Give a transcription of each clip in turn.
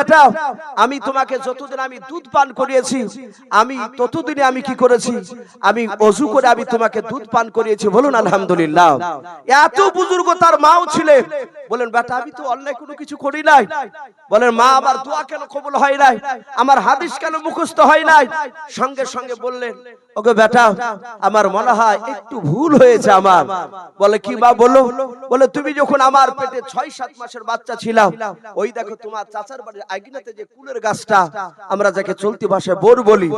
বেটা আমি তোমাকে যতদিন আমি দুধ পান করিয়েছি আমি ততদিনে আমি কি করেছি? আমি অজু করে আমি তোমাকে দুধ পান করিয়েছি বলুন আলহামদুলিল্লাহ। এত বুজুর্গ তার মাও ছিলেন বলেন বেটা আমি তো অন্যায় কোনো কিছু করি নাই। বলেন মা আমার দোয়া কেন কবুল হয় নাই? আমার হাদিস কেন মুখস্থ হয় নাই? সঙ্গে সঙ্গে বললেন ওকে বেটা, আমার মনে হয় একটু ভুল হয়েছে আমার। বলে কি মা, বলো? বলে তুমি যখন আমার পেটে ছয়, সাত মাসের বাচ্চা ছিলাম, ওই দেখো তোমার চাচার বাড়ির আগিনাতে যে কুলের গাছটা, আমরা যাকে চলতি ভাষায় বোর বলি,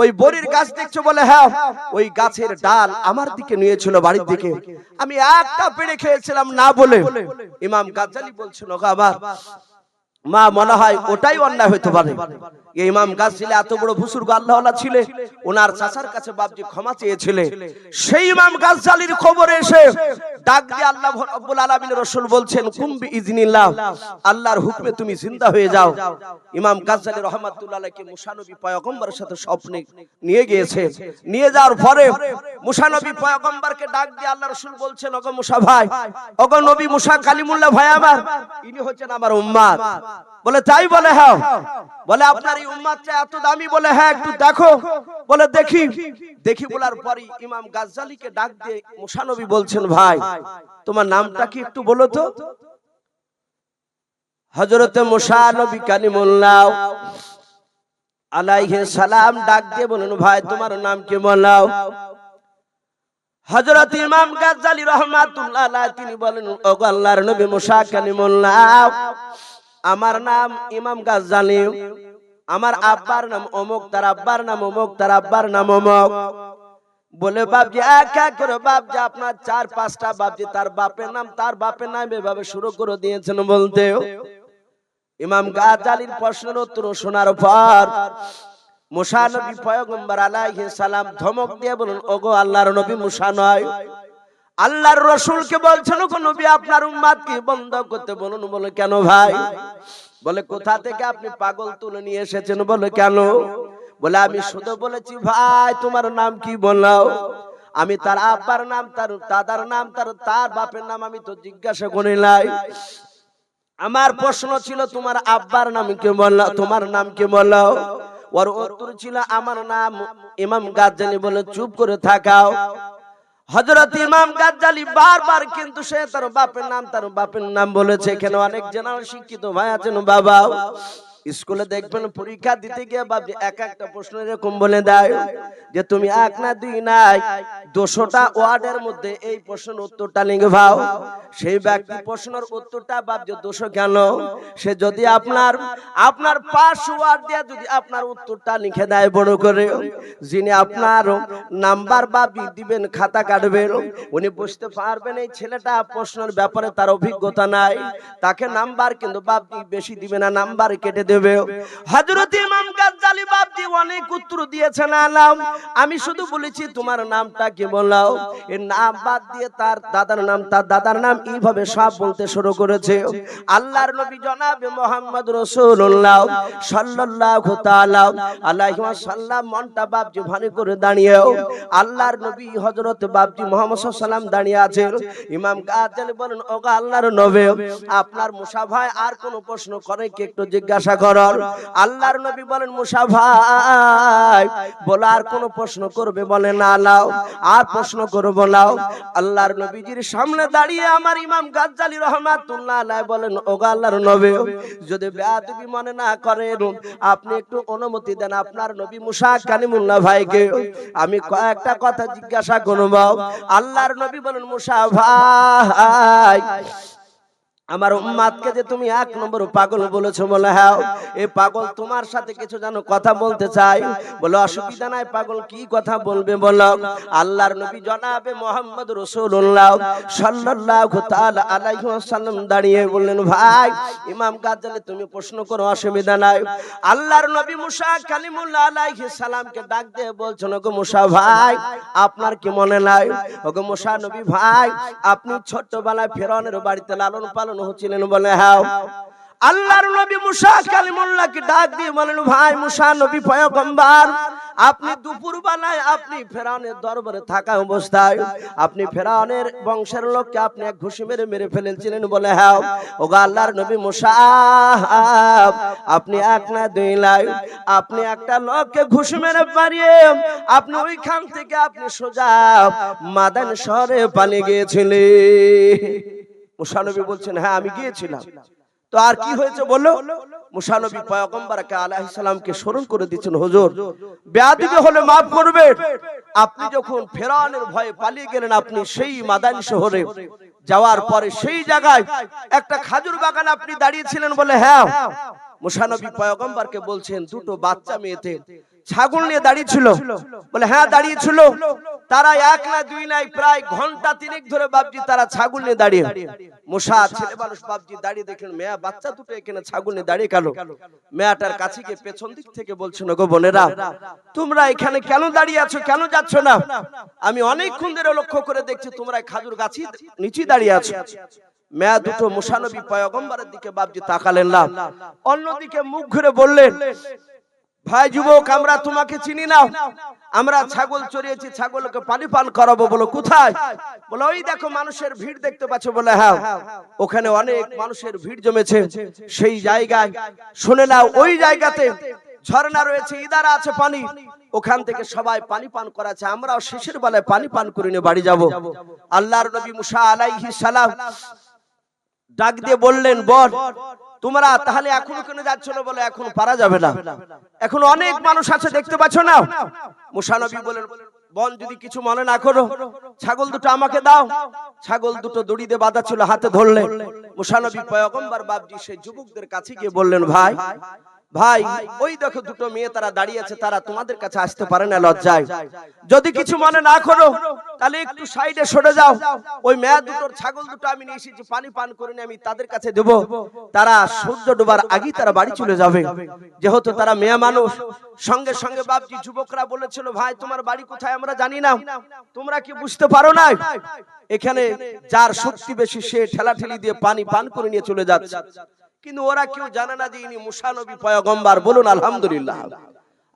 ওই বরির গাছ দেখছ বলে হ্যাঁ ওই গাছের ডাল আমার দিকে নিয়েছিল বাড়ির দিকে। আমি একটা পেড়ে খেয়েছিলাম না বলে। ইমাম গাজ্জালি বলছিল আমার মা মনে হয় ওটাই অন্যায় হইতে পারে। ইমাম গাছ ছিল এত বড় বুসুর্গ আল্লাহ ছিলে, ওনার চাচার কাছে বাপজি ক্ষমা চেয়েছিলে। সেই ইমাম গাছ খবর এসে ডাক দিয়ে আল্লাহ রব্বুল আলামিন রাসূল বলছেন ইজনিল্লাহ আল্লাহর হুকমে তুমি হয়ে যাও। ইমাম পয়গম্বরের সাথে স্বপ্নে নিয়ে গিয়েছে। নিয়ে যাওয়ার পরে পয়গম্বরকে ডাক দিয়ে আল্লাহ রাসূল বলছেন, ওগো মুসা ভাই, ওগো নবী মুসা কালিমুল্লাহ ভাই আমার, ইনি হচ্ছেন আমার বলে, তাই বলে হ্যাঁ বলে, আপনার এই উম্মাদটা এত দামি। বলে হ্যাঁ একটু দেখো। বলে, দেখি। দেখি বলার পরই ইমাম গাজ্জালিকে ডাক দিয়ে মুসানবী বলছেন, ভাই তোমার নামটা কি একটু বলো তো? হযরতে মুসা নবী আলাইহি সালাম ডাক দিয়ে বলেন, ভাই, তোমার নাম কি বলাও হযরত ইমাম গাজ্জালি রহমাতুল্লাহ তিনি বলেন আল্লাহর নবী কালিমুল্লাহ, আমার নাম ইমাম গাজ্জালি, আমার আব্বার নাম অমুক, তার আব্বার নাম অমুক, তার আব্বার নাম অমুক। বলে বাপজি এক এক করে বাপজি আপনার চার পাঁচটা বাপজি তার বাপের নাম তার বাপের নাম এভাবে শুরু করে দিয়েছেন বলতে। ইমাম গাজ্জালির প্রশ্নের উত্তর শোনার পর মুসা নবী পয়গম্বর আলাইহিস সালাম ধমক দিয়ে বলুন ওগো আল্লাহর নবী মুসা নয় আল্লাহর রসুলকে বলছেন গো নবী আপনার উম্মাদ কি বন্ধ করতে বলুন। বলে কেন ভাই? বলে কোথা থেকে আপনি পাগল তুলে নিয়ে এসেছেন? বলে কেন? বলে, আমি শুধু বলেছি, ভাই, তোমার নাম কি বললাও? আমি তার আব্বার নাম, তার দাদার নাম, তার তার বাপের নাম আমি তো জিজ্ঞাসা করি নাই। আমার প্রশ্ন ছিল, তোমার আব্বার নাম কি বললাও? তোমার নাম কি বললাও? ওর উত্তর ছিল, আমার নাম ইমাম গাজ্জালি বলে চুপ করে থাকাও। হজরত ইমাম গাজ্জালি বারবার কিন্তু সে তার বাপের নাম, তার বাপের নাম বলেছে। এখানে অনেক জেনারেল শিক্ষিত ভাই আছেন বাবা স্কুলে দেখবেন পরীক্ষা দিতে গিয়ে বাবজি এক একটা প্রশ্ন এরকম বলে দেয় যে তুমি এক না দুই নাই দুশোটা ওয়ার্ডের মধ্যে এই প্রশ্নের উত্তরটা লিখে ভাও। সেই ব্যক্তি প্রশ্নের উত্তরটা বাবজি দুশো কেন সে যদি আপনার আপনার পাঁচ ওয়ার্ড দিয়ে যদি আপনার উত্তরটা লিখে দেয় বড় করে যিনি আপনার নাম্বার বাবি দিবেন খাতা কাটবেন উনি বুঝতে পারবেন এই ছেলেটা প্রশ্নের ব্যাপারে তার অভিজ্ঞতা নাই তাকে নাম্বার কিন্তু বাবজি বেশি দিবে না নাম্বার কেটে দেবে হযরত ইমাম গাজ্জালি বাবজি অনেক উত্তর দিয়েছেন আলাম আমি শুধু বলেছি তোমার নামটা কি বলাও? এর নাম বাদ দিয়ে তার দাদার নাম, তার দাদার নাম এইভাবে সব বলতে শুরু করেছে। আল্লাহর নবী জনাবে মোহাম্মদ রাসূলুল্লাহ সাল্লাল্লাহু তাআলা আলাইহি ওয়াসাল্লাম মনটা বাবজি ভারী করে দাঁড়িয়ে আল্লাহর নবী হযরত বাবজি মুহাম্মদ ওয়াসাল্লাম দাঁড়িয়ে আছেন। ইমাম গাজ্জালি বলেন, ওগো আল্লাহর নবী, আপনার মুসা ভাই আর কোন প্রশ্ন করে কি একটু জিজ্ঞাসা করার আল্লাহর নবী বলেন, মুসা ভাই বলে আর কোন প্রশ্ন করবে বলে না লাও আর প্রশ্ন করব নাও আল্লাহর নবীজির সামনে দাঁড়িয়ে আমার ইমাম গাজ্জালি রহমাতুল্লাহ আলাইহি বলেন, ওগো আল্লাহর নবী, যদি বেয়াদবি মনে না করেন, আপনি একটু অনুমতি দেন আপনার নবী মুসা কালিমুল্লাহ ভাইকে। আমি কয়েকটা কথা জিজ্ঞাসা করব। আল্লাহর নবী বলেন, মুসা ভাই আমার উম্মাদকে যে তুমি এক নম্বর পাগল বলেছ বলে হ্যাঁ। এই পাগল তোমার সাথে কিছু যেন কথা বলতে চাই বলে অসুবিধা নাই পাগল কি কথা বলবে বলো? আল্লাহর নবী জনাবে মোহাম্মদ রসুল্লাহ সাল্লাল্লাহু তাআলা আলাইহি ওয়াসাল্লাম দাঁড়িয়ে বললেন ভাই ইমাম গাজ্জালি তুমি প্রশ্ন করো অসুবিধা নাই। আল্লাহর নবী মুসা কালিমুল্লাহ আলাইহিস সালামকে ডাক দিয়ে বলছেন ওগো মুসা ভাই আপনার কি মনে নাই? ওগো মুসা নবী ভাই আপনি ছোট্টবেলায় ফেরাউনের বাড়িতে লালন পালন হচ্ছিলেন বলে হ্যাঁ আল্লাহর নবী মুসা কালিমুল্লাহকে ডাক দিয়ে বলেন, ভাই মুসা, নবী পয়গম্বর, আপনি দুপুর বেলায় আপনি ফেরাউনের দরবারে থাকা অবস্থায়, আপনি ফেরাউনের বংশের লোককে আপনি এক ঘুষি মেরে মেরে ফেলেছিলেন বলে হ্যাঁ ও গো আল্লাহর নবী মুসা, আপনি এক না দুই লাই, আপনি একটা লোককে ঘুষি মেরে পারিয়ে আপনি ওইখান থেকে আপনি সোজা মাদান শহরে পালিয়ে গিয়েছিলেন। মুসানবী বলছেন হ্যাঁ আমি গিয়েছিলাম। তো আর কি হয়েছে বলো? মুসানবী পয়গম্বরকে আলাইহিস সালামকে স্মরণ করে দিচ্ছেন হুজুর বেয়াদবি হলে maaf করবেন আপনি যখন ফেরাউনের ভয়ে পালিয়ে গেলেন আপনি সেই মাদান শহরে যাওয়ার পরে সেই জায়গায় একটা খাজুর বাগান আপনি দাঁড়িয়েছিলেন বলে হ্যাঁ মুসানবী পয়গম্বরকে বলছেন দুটো বাচ্চা মেয়েতে ছাগল নিয়ে দাঁড়িয়ে ছিল বলে হ্যাঁ দাঁড়িয়ে ছিল তারা এক না দুই নাই প্রায় ঘণ্টা তিনেক ধরে বাপজি তারা ছাগল নিয়ে দাঁড়িয়ে। মুসা ছেলে মানুষ বাপজি দাঁড়িয়ে দেখলেন মেয়া বাচ্চা দুটো এখানে ছাগল নিয়ে দাঁড়িয়ে গেল। মেয়াটার কাছে গিয়ে পেছন দিক থেকে বলছেন গো বোনেরা তোমরা এখানে কেন দাঁড়িয়ে আছো কেন যাচ্ছ না? আমি অনেকক্ষণ ধরে লক্ষ্য করে দেখছি তোমরা খাজুর গাছি নিচে দাঁড়িয়ে আছো। মেয়া দুটো মুসানবী পয়গম্বরের দিকে বাপজি তাকালেন না। অন্যদিকে মুখ ঘুরে বললেন ভাই যুবক, আমরা তোমাকে চিনি না আমরা ছাগল চড়িয়েছি ছাগলকে পানি পান করাবো বলো, কোথায়? বলে, ওই দেখো মানুষের ভিড় দেখতে পাচ্ছ বলে হ্যাঁ। ওখানে অনেক মানুষের ভিড় জমেছে। সেই জায়গায়, শুনে নাও, ওই জায়গাতে ঝর্ণা রয়েছে, ইদারা আছে পানি। ওখান থেকে সবাই পানি পান করাছে আমরাও শেষের বেলায় পানি পান করে নিয়ে বাড়ি যাব। আল্লাহর নবী মুসা আলাইহি সালাম ডাক দিয়ে বললেন, বল তোমরা তাহলে এখনও কেন যাচ্ছ না বলে? এখন পারা যাবে না। এখন অনেক মানুষ আছে, দেখতে পাচ্ছ না? মুসানবী বলেন বল যদি কিছু মনে না করো, ছাগল দুটো আমাকে দাও। ছাগল দুটো দড়ি দিয়ে বাঁধা ছিল, হাতে ধরলে। মুসানবী পয়গম্বর বাবজি সেই যুবকদের কাছে গিয়ে বললেন, ভাই ভাই, ওই দেখো দুটো মেয়ে তারা দাঁড়িয়ে আছে, তারা তোমাদের কাছে আসতে পারে না লজ্জায়। যদি কিছু মনে না করো, তাহলে একটু সাইডে সরে যাও। ওই মেয়া দুটোর ছাগল দুটো আমি নিয়ে এসেছি, পানি পান করে আমি তাদের কাছে দেব। তারা সূর্য ডোবার আগেই তারা বাড়ি চলে যাবে। যেহেতু তারা মেয়া মানুষ, সঙ্গে সঙ্গে বাপজি যুবকরা বলেছিল, ভাই, তোমার বাড়ি কোথায় আমরা জানি না। তোমরা কি বুঝতে পারো না এখানে যার শক্তি বেশি, সে ঠেলা ঠেলি দিয়ে পানি পান করে নিয়ে চলে যাচ্ছে। কিন্তু ওরা কেউ জানে না যে ইনি মুসা নবী পয়গম্বর। বলুন, আলহামদুলিল্লাহ।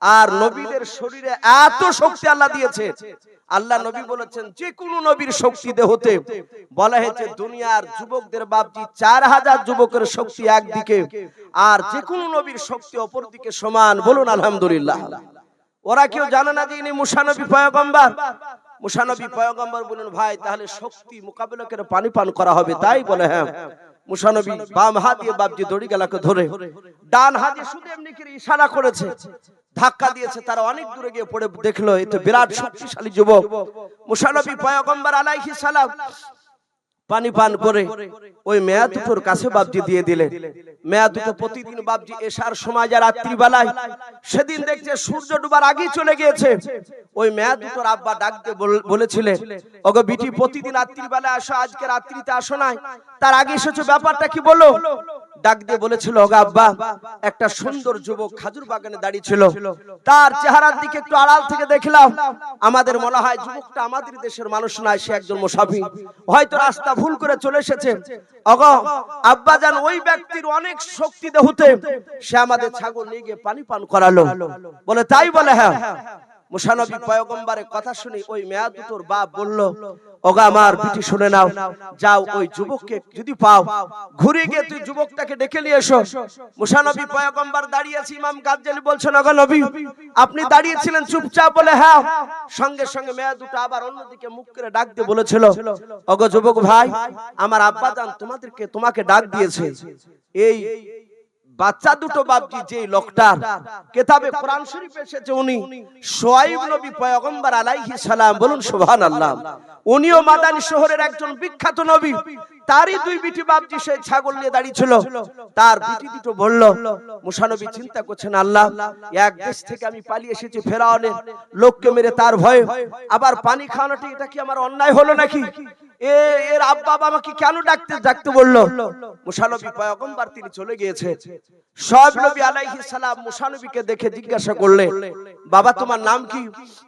আর নবীদের শরীরে এত শক্তি আল্লাহ দিয়েছে। আল্লাহ নবী বলেছেন যে কোনো নবীর শক্তি দেহতে। বলা হয়েছে, দুনিয়ার যুবকদের বাপজি চার হাজার যুবকের শক্তি একদিকে, আর যে কোনো নবীর শক্তি অপর দিকে সমান। বলুন, আলহামদুলিল্লাহ। ওরা কেউ জানে না যে ইনি মুসানবী পয়গম্বর। মুসানবী পয়গম্বর বলুন, ভাই, তাহলে শক্তি মোকাবিলা করে পানি পান করা হবে। তাই বলে হ্যাঁ। মুসানবী বাম হাত দিয়ে বাপজি দড়ি গেলাকে ধরে, ডান হাতে শুধু এমনি করে ইশারা করেছে, ধাক্কা দিয়েছে, তারা অনেক দূরে গিয়ে পড়ে দেখল, এতে বিরাট শক্তিশালী যুবক। মুসানবী পয়গম্বর আলাইহিস সালাম পানি পান করে ওই মেয়া দুটোর কাছে বাবজি দিয়ে দিলেন মেয়া দুটো প্রতিদিন বাবজি এসার সময় যা রাত্রিবেলায়, সেদিন দেখছে সূর্য ডুবার আগেই চলে গিয়েছে। ওই মেয়া দুটোর আব্বা ডাকতে বলেছিলেন ওগো বিটি, প্রতিদিন রাত্রিবেলায় আসো, আজকে রাত্রিতে আসো নাই। তার আগে এসেছ, ব্যাপারটা কি বলো? ডাক দিয়ে বলেছিল আব্বা, একটা সুন্দর যুবক খাজুর বাগানে দাঁড়িয়ে ছিল। তার চেহারার দিকে একটু আড়াল থেকে দেখলাম। আমাদের মনে হয় যুবকটা আমাদের দেশের মানুষ নয়, সে একজন মুসাফির। হয়তো রাস্তা ভুল করে চলে এসেছে। অগ আব্বা জান ওই ব্যক্তির অনেক শক্তি দেহতে সে আমাদের ছাগল নিয়ে গিয়ে পানি পান করালো। বলে, তাই বলে হ্যাঁ। মুসানবী পয়গম্বরের কথা শুনি ওই মেয়া দুটোর বাপ বলল ওগা আমার পিটি শুনে নাও। যাও ওই যুবককে যদি পাও, ঘুরে গিয়ে তুই যুবকটাকে ডেকে নিয়ে এসো। মুসানবী পয়গম্বর দাঁড়িয়ে আছে, ইমাম গাজ্জালি বলছেন ওগা নবী, আপনি দাঁড়িয়েছিলেন চুপচাপ বলে হ্যাঁ। সঙ্গে সঙ্গে মেয়া দুটো আবার অন্যদিকে মুখ করে ডাক দিয়ে বলেছিল, ওগো যুবক ভাই, আমার আব্বা জান তোমাদেরকে, তোমাকে ডাক দিয়েছে। এই বাচ্চা দুটো বাপজি যে লোকটার কেতাবে কোরআন শরীফ এসেছে উনি সোয়াইব নবী পয়গম্বর আলাইহিস সালাম বলুন সুবহানাল্লাহ। উনিও মাদানী শহরের একজন বিখ্যাত নবী। তারই দুই বিটি বাপজি সেই ছাগল নিয়ে দাঁড়িয়ে ছিল তার বিটি দুটো বলল, মুসানবী চিন্তা করছেন আল্লাহ, এক দেশ থেকে আমি পালিয়ে এসেছি ফেরাউনের লোককে মেরে তার ভয়ে। আবার পানি খাওয়ানোটা এটা কি আমার অন্যায় হলো নাকি? এর আব্বা আমাকে কেন ডাকতে ডাকতে বলল, মুসানবী পয়গম্বর তিনি চলে গিয়েছে। সব নবী আলাইহিস সালাম মুসানবীকে দেখে জিজ্ঞাসা করলে, বাবা, তোমার নাম কি?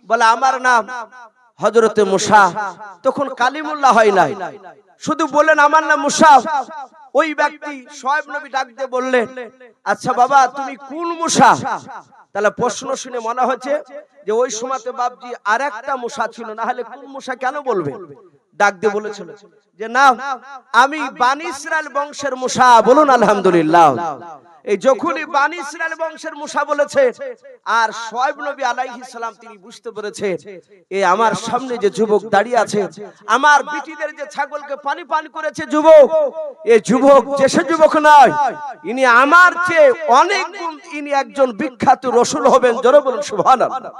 বলে, আমার নাম হযরতে মুসা তখন কালিমুল্লাহ হয় নাই। শুধু বললেন আমার নাম মুসা। ওই ব্যক্তি সব নবী ডাক দিয়ে বললেন আচ্ছা বাবা তুমি কোন মুসা? তাহলে প্রশ্ন শুনে মনে হচ্ছে যে ওই সময়তে বাপজি আর একটা মশা ছিল না হলে কোন মশা কেন বলবে? ডাক দিয়ে বলেছিল যে না আমি বানি ইসরায়েল বংশের মশা বলুন আলহামদুলিল্লাহ। এই যখনই বানি ইসরায়েল বংশের মুসা বলেছে আর শোয়েব নবী আলাইহিস সালাম তিনি বুঝতে পেরেছে এ আমার সামনে যে যুবক দাঁড়িয়ে আছে আমার বিটিদের যে ছাগলকে পানি পান করেছে যুবক এই যুবক যে সে যুবক নয় ইনি আমার চেয়ে অনেক গুণ ইনি একজন বিখ্যাত রসুল হবেন জোরে বলুন সুবহানাল্লাহ।